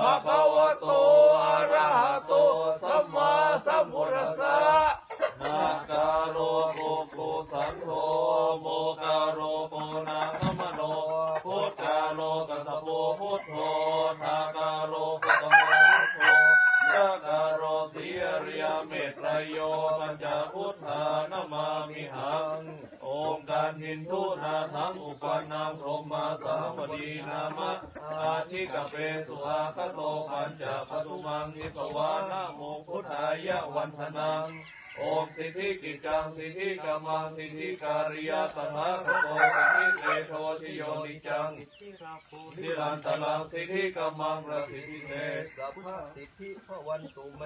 ภะคะวะโตอะระหะโตสัมมาสัมพุทธัสสะนาคาโรโกโกสันโฆโมคาโรโกนาคมโนพุทธาโลกัสสะโพพุทโธทากตมะพุทโธยะคาโรสีอริย เมตไตรโยปัญจพุทธานามามิหัง องค์การหินทุนาทังอุปนังพรหมาสามดีนามะอาทิกเปสุอาคโตปัญจปทุมังนิสวานะโมพุทธายะวันธนังโอมสิทธิกิจังสิทธิกามังสิทธิการิยาตถาคตโตสิทธิเตโชทิโยนิจังนิรันตลังสิทธิกามังระสิทธิเตสัพพะสิทธิพวันตุเม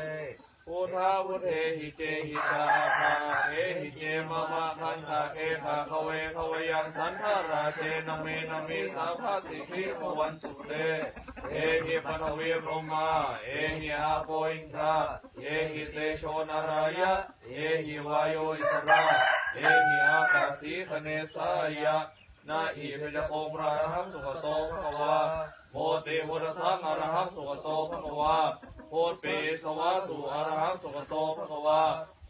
พุทธาวุเทหิเจหิตาภาเอหิเจมะมะพันธะเอภาคเวขเวยังสันทราเชนเมนเมสัพพะสิทธิพระวันตุเตเอหิปนเวพรหมาเอหิอาโปอินทาเอหิเตโชนารายะเอหิวายโยอิสราเอหิอากาสีคเนสายะนาอิเปจโกมราหังสุขโตภควาโมเตวุตสังอรหังสุขโตภควา โพธเปสวาสุอรหังสุขโตภควา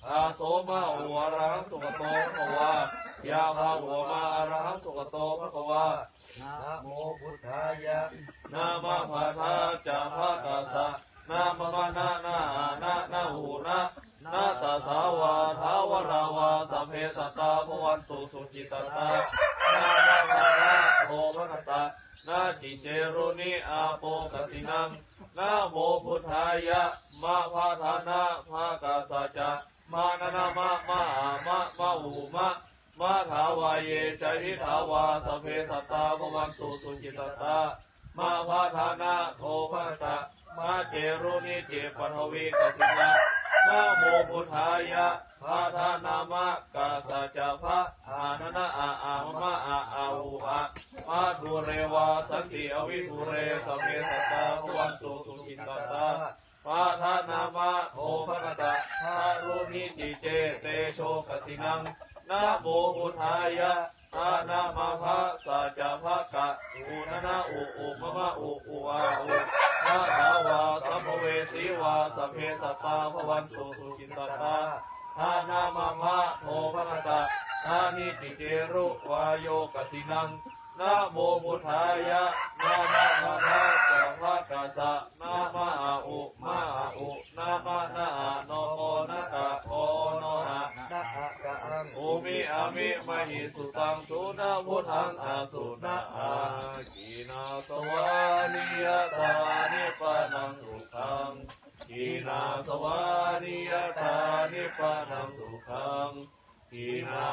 อาโสมาอุอรหังสุขโตภควายาภาหัวมาอรหังสุขโตภควานะโมพุทธายะนามาภาทาจาภาตาสะนามมานานานานาหูนะนาตาสาวาทาวราวาสัพเพสตาภวันตุสุจิตตานามาภาระโอภคตา นาจิเจรุนิอาโปกสินังนะโมพุทธายะมาพาธานะภากาสจจะมานานามามามามาหูมามาถาวาเยจาริถาวาสพเพสัตตาภวันตุสุจิตตามาพาธานะโทภะตะมาเจรุนิเจปทวีกสินะนะโมพุทธายะพาธานามะกาสัจจะพะอานนะอาอามะอาอา ทุเรวาสันติอวิทุเรสพเพสัตาวันตุสุจินตตาปาทานามะโอภะกตะทารุนิจิเจเตโชกสินังนะโมพุทายะอานามาภะสัจภะกะอุนานะอุอุมะมะอุอุอาอุนาทาวาสัมภเวสีวาสัพเพสตาภวันตุสุจินตตาทานามาภะโอภะกตะทานิจิเจรุวายโยกสินัง นะโมพุทธายะนะมะมะนะจัมภะกะสสะนะมะอาอุมาอาอุนะมะนะอาโนโอนะกะโอโนะนะอะกะอังอุมิอามิมหิสุตังสุนะพุทธังอาสุนะอากีนาสวานิยตานิปานังสุขังกีนาสวานิยตานิปานังสุขังกีนา